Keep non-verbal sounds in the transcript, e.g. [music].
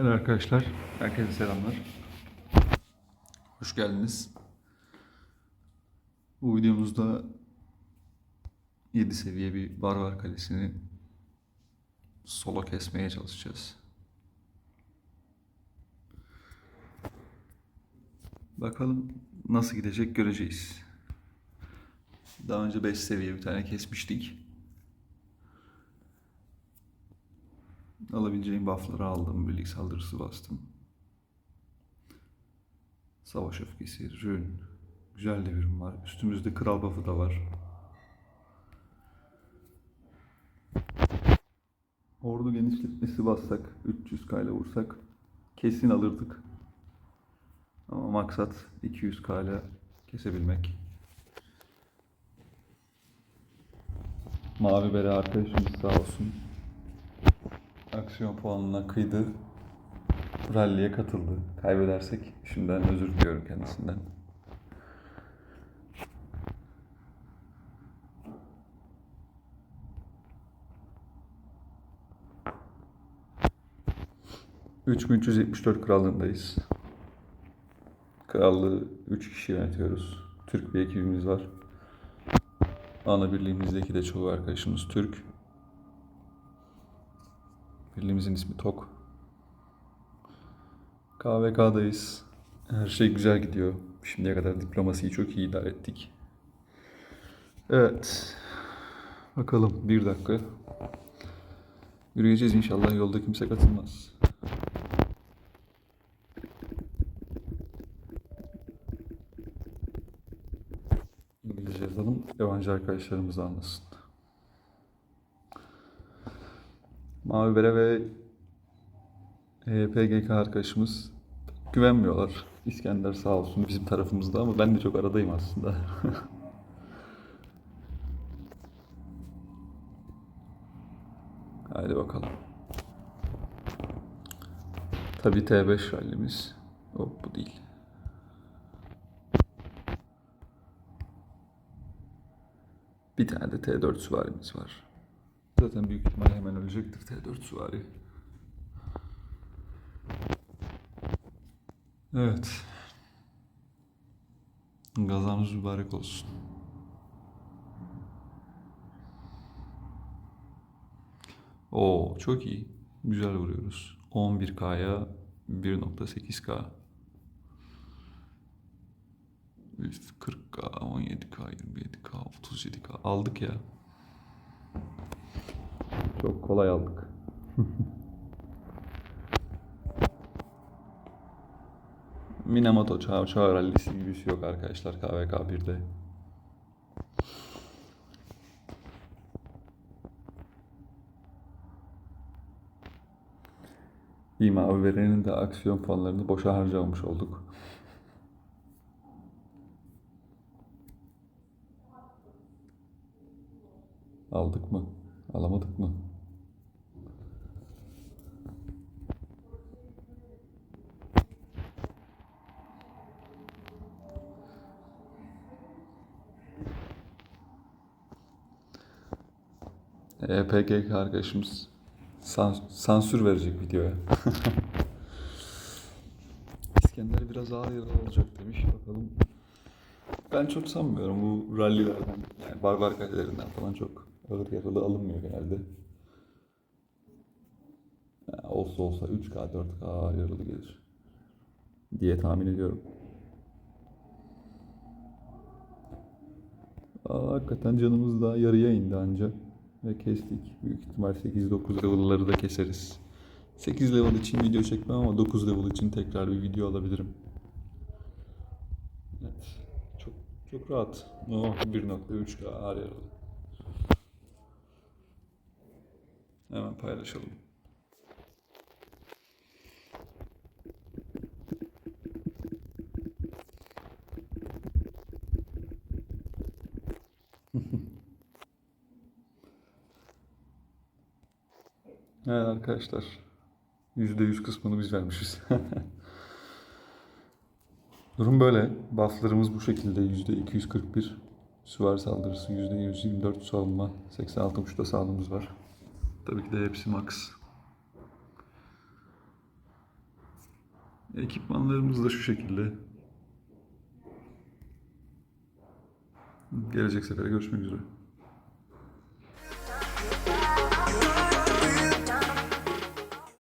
Merhaba arkadaşlar. Herkese selamlar. Hoş geldiniz. Bu videomuzda 7 seviye bir barbar kalesini solo kesmeye çalışacağız. Bakalım nasıl gidecek göreceğiz. Daha önce 5 seviye bir tane kesmiştik. Alabileceğim buff'ları aldım. Birlik saldırısı bastım. Savaş öfkesi, rün. Güzel devirim var. Üstümüzde kral buff'ı da var. Ordu genişletmesi bassak, 300k ile vursak kesin alırdık. Ama maksat 200k ile kesebilmek. Mavi bere arkadaşımız sağ olsun aksiyon puanına kıydı. Rally'e katıldı. Kaybedersek şimdiden özür diliyorum kendisinden. ...3374 krallığındayız. Krallığı 3 kişi yönetiyoruz. Türk bir ekibimiz var. Ana birliğimizdeki de çoğu arkadaşımız Türk. Birliğimizin ismi TOK. KVK'dayız. Her şey güzel gidiyor. Şimdiye kadar diplomasiyi çok iyi idare ettik. Evet. Bakalım bir dakika. Yürüyeceğiz inşallah yolda kimse katılmaz. İngilizce yazalım. Yabancı arkadaşlarımız da anlasın. Mavi Bere ve e, PGK arkadaşımız güvenmiyorlar. İskender sağ olsun bizim tarafımızda ama ben de çok aradayım aslında. [laughs] Haydi bakalım. Tabii T5 rallimiz. Hop bu değil. Bir tane de T4 süvarimiz var. Zaten büyük ihtimalle hemen ölecektir T4 süvari. Evet. Gazanız mübarek olsun. Oo çok iyi. Güzel vuruyoruz. 11K'ya 1.8K. Üf, 40K, 17K, 27K, 37K aldık ya. Çok kolay aldık. [laughs] Minamoto Çağ Çağ Rallisi gibisi yok arkadaşlar KVK 1'de. İyi mavi verenin de aksiyon puanlarını boşa harcamamış olduk. Aldık mı? Alamadık mı? EPGK arkadaşımız sans- sansür verecek videoya. [laughs] İskender biraz ağır yaralı olacak demiş. Bakalım. Ben çok sanmıyorum bu rallilerden, yani barbar kalelerinden falan çok ağır yaralı alınmıyor genelde. Ya olsa olsa 3K, 4K ağır yaralı gelir diye tahmin ediyorum. Aa, hakikaten canımız daha yarıya indi anca. Ve kestik. Büyük ihtimal 8-9 level'ları da keseriz. 8 level için video çekmem ama 9 level için tekrar bir video alabilirim. Evet. Çok çok rahat. Oh, 1.3K ağır yaralı. Hemen paylaşalım. Evet arkadaşlar. %100 kısmını biz vermişiz. [laughs] Durum böyle. Bufflarımız bu şekilde. %241 süvar saldırısı, %124 savunma, 86 uçta sağlığımız var. Tabii ki de hepsi max. Ekipmanlarımız da şu şekilde. Gelecek sefere görüşmek üzere.